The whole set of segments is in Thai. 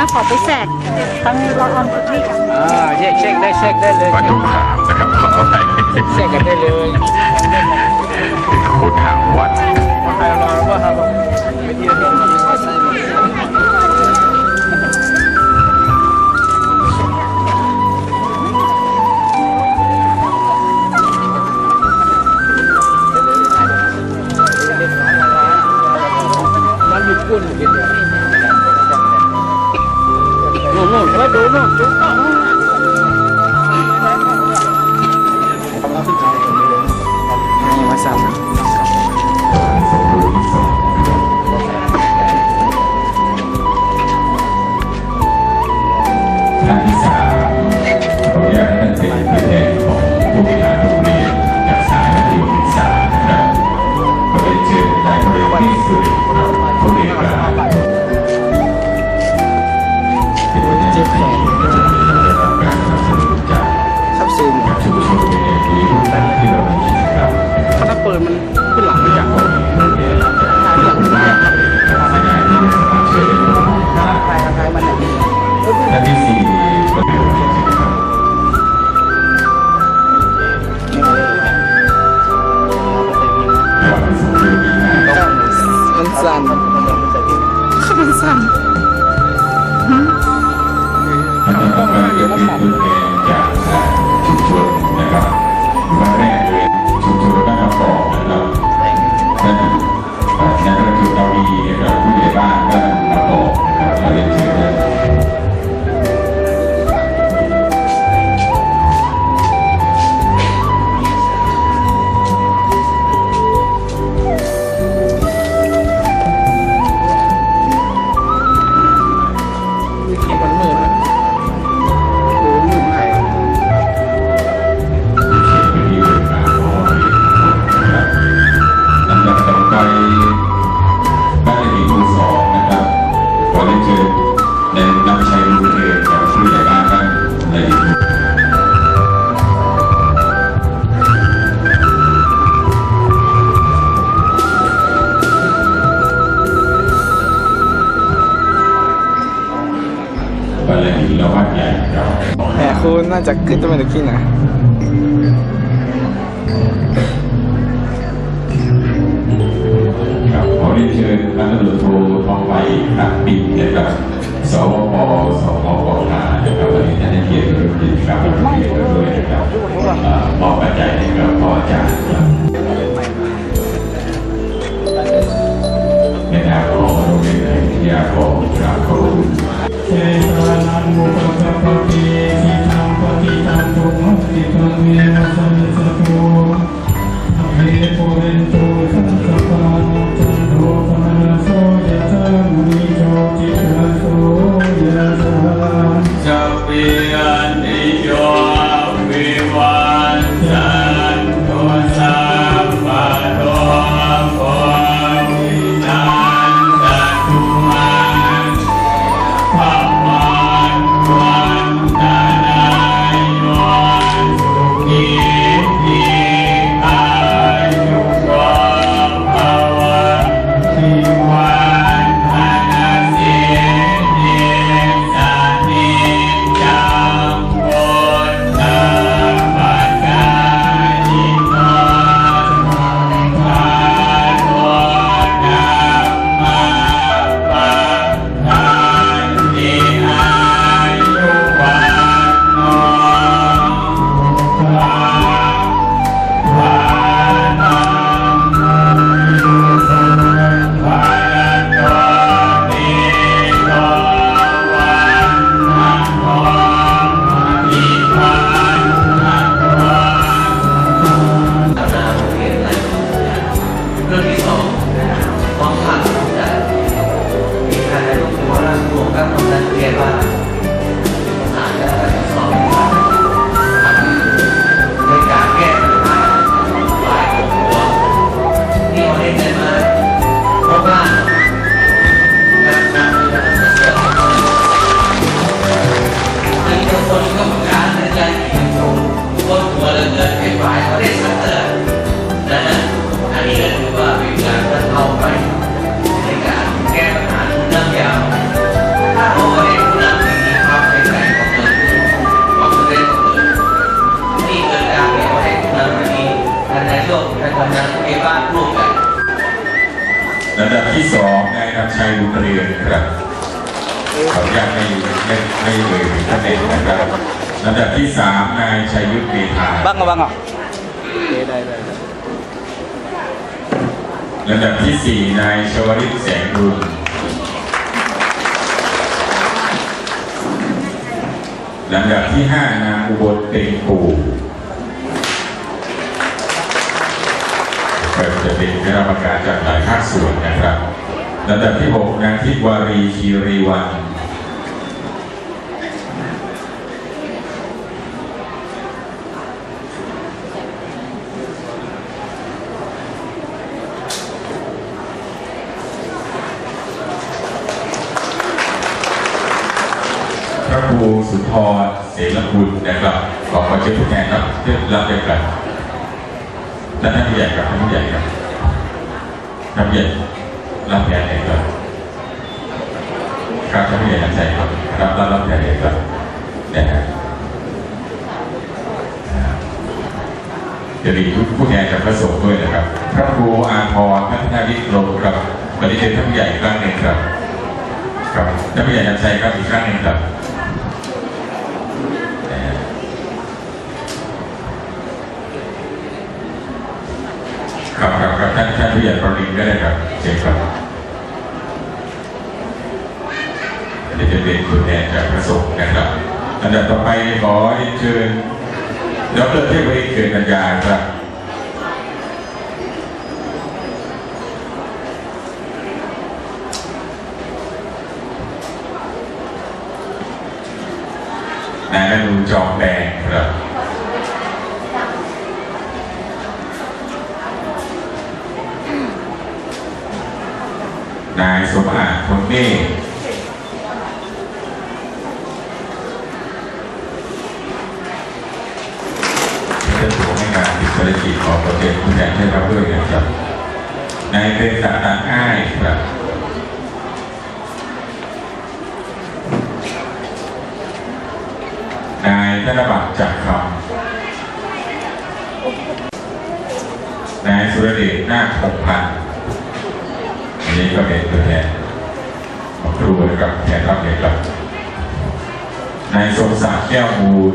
ะขอไปแสกทั้งราออมทุกที่กันอ่าแช็เช็คได้เช็คได้เลยมาดูขามนะครับขอไปแช็กันได้เลยคุณข่าววัดไปรอว่าครับวิทยเลัย คุณน่าจこんなざっくりと目できないขอเรียนเชิญท่านตำรวจทองไปนักบินนะครับสวปสวปทานะครับวันนี้ท่านได้เกียรติร่วมกิจกรรมด้วยนะครับมอบปัจจัยให้กับพ่ออาจารย์นในนามของโรงเรียนแห่ที่ยาของกราบขอบคุณ Kedalam muka kapati ขออนุญาตไม่ไม่ไม่เอ่ยถึงตำแหน่งนะครับลำดับที่สามนายชัยยุทธเมธาบ้างอะบ้างอะได้ได้ได้ลำดับที่สี่นายชวริตแสงบุญลำดับที่ห้านางอุบลเต็งปู่ก็จะเป็นคณะกรรมการจากหลายภาคส่วนนะครับลำดับที่หกนางทิพวารีคีรีวัน พระ ครูสุนทรเสรคุณนะครับขอขอเชิญผู้แทนรับเชิญรับเลยครับท่านท่านผู้ใหญ่ครับท่านผู้ใหญ่ครับท่านผู้ใหญ่รับแทนเลยครับครับท่านผู้ใหญ่ท่านใจครับรับรับรับแทนเลยครับนะฮะจะมีผู้แทนจากพระสงฆ์ด้วยนะครับ พระครูอาภรณ์พัฒนาวิโรมครับวันนี้เป็นท่านผู้ใหญ่อีกครั้งหนึ่งครับครับท่านผู้ใหญ่ท่านใจครับอีกครั้งหนึ่งครับครับครับท่านท่าน ผู้ใหญ่ประรินก็ได้ครับเชิญครับอันนี้จะเป็นตัวแทนจากพระสงฆ์นะครับ อันดับต่อไปขอเรียนเชิญดรเทพวริเกิดปัญญาครับนายอนุจอมแดงครับ นายสมอาจคนเมฆที่จะถูกให้งานติดภารกิจของประเทศผู้แทนให้รับด้วยนะครับ นายเป็นสัตว์ต่างอ้ายครับนายธนบัตรจักรคำนายสุรเดชนาคพงพันธ์ อันนี้ก็เป็นตัวแทนของครูกับแทนรับเด็กครับนายสมศักดิ์แก้วมูล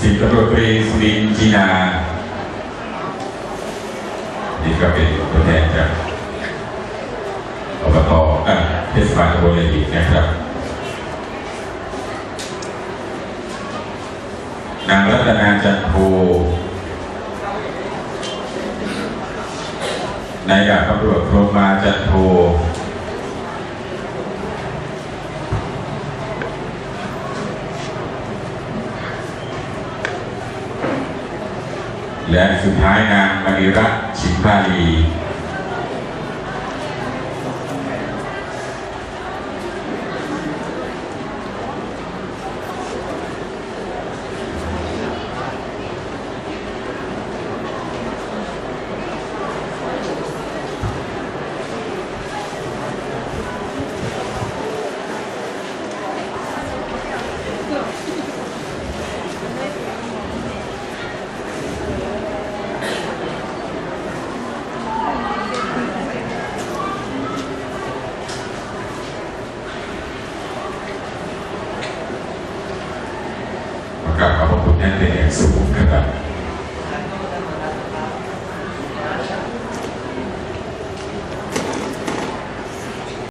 สิบตำรวจตรีสุรินทร์จีนานี่ก็เป็นตัวแทนจากอบตเอ่อเทศบาลตำบลเลดีนะครับ นางรัตนาจันโท นายกาบตำรวจโรมาจันโทและสุดท้ายนางมณีรัตน์ชิมพาลี